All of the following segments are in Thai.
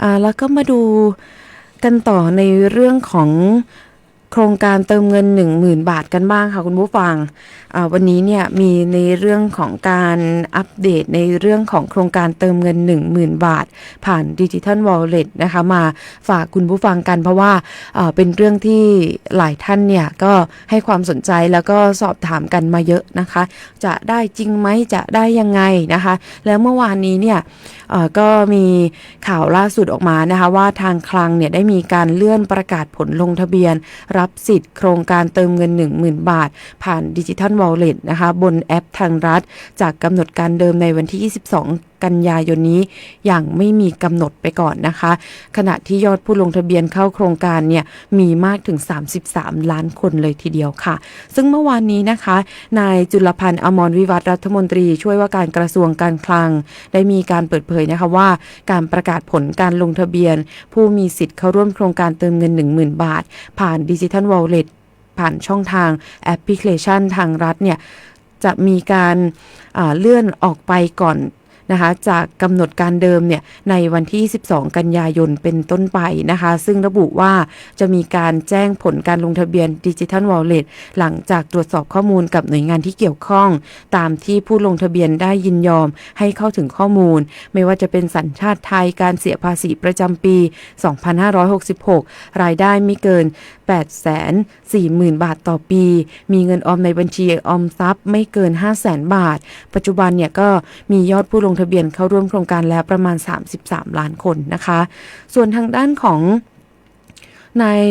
อ่าแล้วก็มาดูกันต่อในเรื่องของ โครงการเติมเงิน 10,000 บาทกันบ้างค่ะคุณผู้ฟัง วันนี้เนี่ยมีในเรื่องของการอัปเดตในเรื่องของโครงการเติมเงิน 10,000 บาท ผ่านดิจิทัลวอลเล็ตนะคะมาฝากคุณผู้ฟังกันเพราะว่าเป็นเรื่องที่หลายท่านเนี่ยก็ให้ความสนใจแล้วก็สอบถามกันมาเยอะนะคะ จะได้จริงไหมจะได้ยังไงนะคะ แล้วเมื่อวานนี้เนี่ยก็มีข่าวล่าสุดออกมานะคะว่าทางคลังเนี่ยได้มีการเลื่อนประกาศผลลงทะเบียนรับสิทธิ์โครงการเติมเงิน 10,000 บาท ผ่านดิจิทัลวอลเล็ตนะคะบนแอปทางรัฐ จากกำหนดการเดิมในวันที่ 22 กันยายนนี้อย่างไม่มีกำหนดไปก่อนนะคะ ขณะที่ยอดผู้ลงทะเบียนเข้าโครงการเนี่ยมีมากถึง 33 ล้านคนเลยทีเดียวค่ะ ซึ่งเมื่อวานนี้นะคะ นายจุลพันธ์อมรวิวัฒรัฐมนตรีช่วยว่าการกระทรวงการคลัง ได้มีการเปิดเผยนะคะว่า การประกาศผลการลงทะเบียน ผู้มีสิทธิ์เข้าร่วมโครงการเติมเงิน 10,000 บาท ผ่านดิจิทัลวอลเล็ตผ่านช่องทางแอปพลิเคชันทางรัฐเนี่ยจะมีการเลื่อนออกไปก่อน นะคะ จากกำหนดการเดิมเนี่ยในวันที่ 12 กันยายนเป็นต้นไปนะคะ ซึ่งระบุว่าจะมีการแจ้งผลการลงทะเบียนดิจิทัลวอลเล็ตหลังจากตรวจสอบข้อมูลกับหน่วยงานที่เกี่ยวข้อง ตามที่ผู้ลงทะเบียนได้ยินยอมให้เข้าถึงข้อมูล ไม่ว่าจะเป็นสัญชาติไทยการเสียภาษีประจำปี 2566 รายได้ไม่เกิน 840,000 บาทต่อปี มีเงินออมในบัญชีออมทรัพย์ไม่เกิน 500,000 บาท ปัจจุบันเนี่ยก็มียอดผู้ลงทะเบียนเข้าร่วมโครงการแล้วประมาณ 33 ล้านคนนะคะ ส่วนทางด้านของ นาย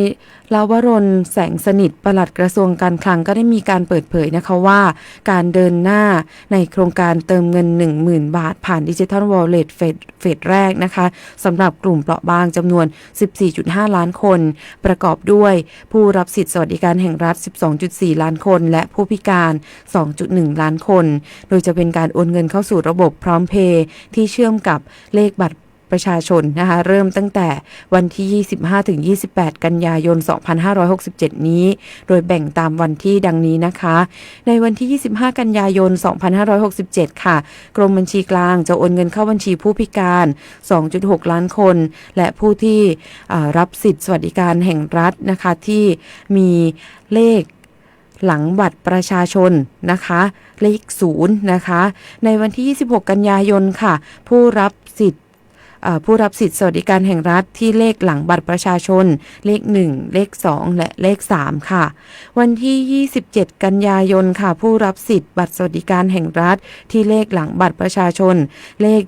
ลาวรนแสงสนิทปลัดกระทรวงการคลังก็ได้มีการเปิดเผยนะคะว่า การเดินหน้าในโครงการเติมเงิน 10,000 บาท ผ่านดิจิทัลวอลเล็ตเฟสเฟสแรกนะคะสำหรับกลุ่มเปราะบางจำนวน 14.5 ล้านคน ประกอบด้วยผู้รับสิทธิสวัสดิการแห่งรัฐ 12.4 ล้านคน และผู้พิการ 2.1 ล้านคน โดยจะเป็นการโอนเงินเข้าสู่ระบบพร้อมเพย์ที่เชื่อมกับเลขบัตร ประชาชนนะคะเริ่มตั้งแต่วันที่ 25-28 กันยายน 2567 นี้ โดยแบ่งตามวันที่ดังนี้นะคะ ในวันที่ 25 กันยายน 2567 ค่ะ กรมบัญชีกลางจะโอนเงินเข้าบัญชีผู้พิการ 2.6 ล้านคน และผู้ที่รับสิทธิสวัสดิการแห่งรัฐนะคะที่มีเลขหลังบัตรประชาชนนะคะเลขศูนย์นะคะ ในวันที่ 26 กันยายนค่ะ ผู้รับสิทธิ์ ผู้รับสิทธิสวัสดิการแห่งรัฐที่เลขหลังบัตรประชาชน เลข 1 เลข 2 และเลข 3 ค่ะ วันที่ 27 กันยายนค่ะ ผู้รับสิทธิ์บัตรสวัสดิการแห่งรัฐที่เลขหลังบัตรประชาชน เลข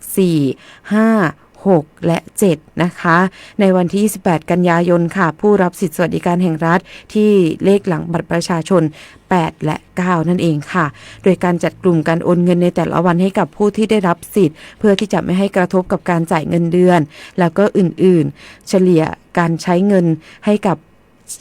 4 5 6 และ 7 นะคะ ในวันที่ 28 กันยายนค่ะ ผู้รับสิทธิสวัสดิการแห่งรัฐที่เลขหลังบัตรประชาชน 8 และ 9 นั่นเองค่ะ โดยการจัดกลุ่มการโอนเงินในแต่ละวันให้กับผู้ที่ได้รับสิทธิ์ เพื่อที่จะไม่ให้กระทบกับการจ่ายเงินเดือน แล้วก็อื่นๆ เฉลี่ยการใช้เงินให้กับ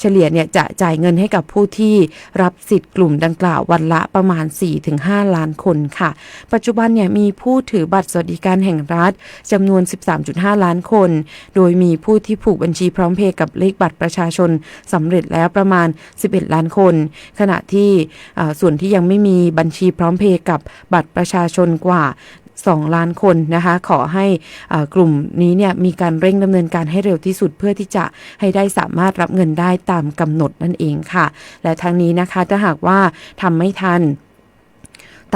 เฉลี่ยเนี่ยจะจ่ายเงินให้กับผู้ที่รับสิทธิ์กลุ่มดังกล่าววันละประมาณ 4-5 ล้านคนค่ะ ปัจจุบันเนี่ยมีผู้ถือบัตรสวัสดิการแห่งรัฐจำนวน 13.5 ล้านคน โดยมีผู้ที่ผูกบัญชีพร้อมเพย์กับเลขบัตรประชาชนสำเร็จแล้วประมาณ 11 ล้านคน ขณะที่ส่วนที่ยังไม่มีบัญชีพร้อมเพย์กับบัตรประชาชนกว่า2 ล้านคนนะคะ ขอให้กลุ่มนี้เนี่ยมีการเร่งดำเนินการให้เร็วที่สุดเพื่อที่จะให้ได้สามารถรับเงินได้ตามกำหนดนั่นเองค่ะ และทั้งนี้นะคะถ้าหากว่าทำไม่ทัน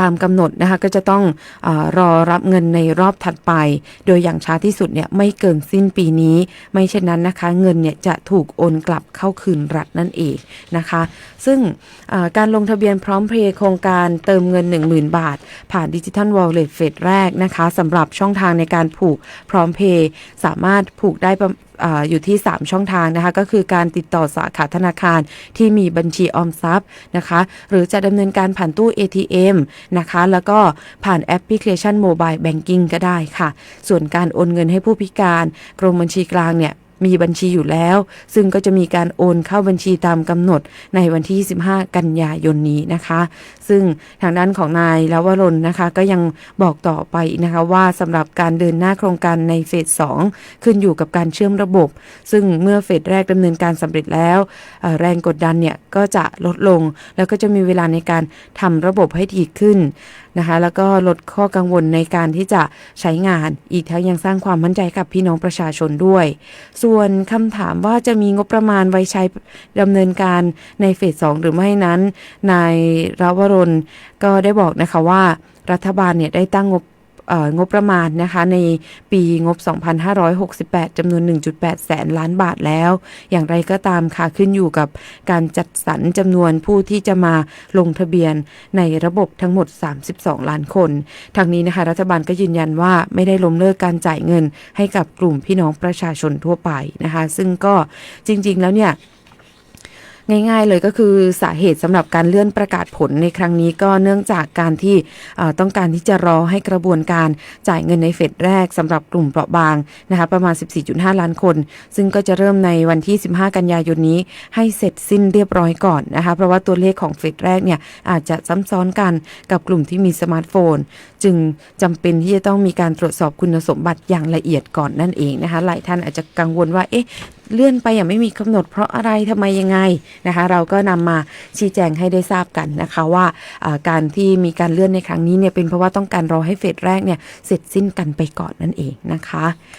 ตามกำหนดนะคะก็จะต้องอรอรับเงินในรอบถัดไป โดยอย่างช้าที่สุดเนี่ยไม่เกินสิ้นปีนี้ ไม่เช่นนั้นนะคะเงินเนี่ยจะถูกโอนกลับเข้าคืนรัฐนั่นเองนะคะ ซึ่งการลงทะเบียนพร้อมเพย์โครงการเติมเงิน 10,000 บาท ผ่านดิจิทัลวอลเล็ตเฟสแรกนะคะสำหรับช่องทางในการผูกพร้อมเพย์สามารถผูกได้ป ออยู่ที่ 3 ช่องทางนะคะ ก็คือการติดต่อสาขาธนาคารที่มีบัญชีออมทรัพย์นะคะ หรือจะดำเนินการผ่านตู้ ATM นะคะ แล้วก็ผ่านแอปพลิเคชันโมบายแบงกิ้งก็ได้ค่ะ ส่วนการโอนเงินให้ผู้พิการ กรมบัญชีกลางเนี่ย มีบัญชีอยู่แล้ว ซึ่งก็จะมีการโอนเข้าบัญชีตามกำหนดในวันที่15กันยายนนี้นะคะ ซึ่งทางด้านของนายลวรนนะคะ ก็ยังบอกต่อไปนะคะว่าสำหรับการเดินหน้าโครงการในเฟส 2 ขึ้นอยู่กับการเชื่อมระบบ ซึ่งเมื่อเฟสแรกดำเนินการสำเร็จแล้ว แรงกดดันเนี่ยก็จะลดลง แล้วก็จะมีเวลาในการทำระบบให้ดีขึ้น นะคะแล้วก็ลดข้อกังวลในการที่จะใช้งาน อีกทั้งยังสร้างความมั่นใจกับพี่น้องประชาชนด้วย ส่วนคำถามว่าจะมีงบประมาณไว้ใช้ดำเนินการในเฟสสองหรือไม่นั้นนายราวรนก็ได้บอกนะคะว่ารัฐบาลเนี่ยได้ตั้งงบ งบประมาณนะคะในปีงบ 2568 จำนวน 1.8 แสนล้านบาทแล้ว อย่างไรก็ตามค่ะขึ้นอยู่กับการจัดสรรจำนวนผู้ที่จะมาลงทะเบียนในระบบทั้งหมด 32 ล้านคน ทางนี้นะคะรัฐบาลก็ยืนยันว่าไม่ได้ล้มเลิกการจ่ายเงินให้กับกลุ่มพี่น้องประชาชนทั่วไปนะคะ ซึ่งก็จริง ๆ แล้วเนี่ย ง่าย ๆ เลยก็คือสาเหตุสำหรับการเลื่อนประกาศผลในครั้งนี้ก็เนื่องจากการที่ต้องการที่จะรอให้กระบวนการจ่ายเงินในเฟสแรกสำหรับกลุ่มเปราะบางนะคะประมาณ 14.5 ล้านคน ซึ่งก็จะเริ่มในวันที่ 15 กันยายนนี้ให้เสร็จสิ้นเรียบร้อยก่อนนะคะเพราะว่าตัวเลขของเฟสแรกเนี่ยอาจจะซ้ำซ้อนกันกับกลุ่มที่มีสมาร์ทโฟน จึงจำเป็นที่จะต้องมีการตรวจสอบคุณสมบัติอย่างละเอียดก่อนนั่นเองนะคะหลายท่านอาจจะกังวลว่าเอ๊ะเลื่อนไปอย่างไม่มีกำหนดเพราะอะไรทำไมยังไงนะคะ เราก็นำมาชี้แจงให้ได้ทราบกันนะคะว่าการที่มีการเลื่อนในครั้งนี้เนี่ยเป็นเพราะว่าต้องการรอให้เฟสแรกเนี่ยเสร็จสิ้นกันไปก่อนนั่นเองนะคะ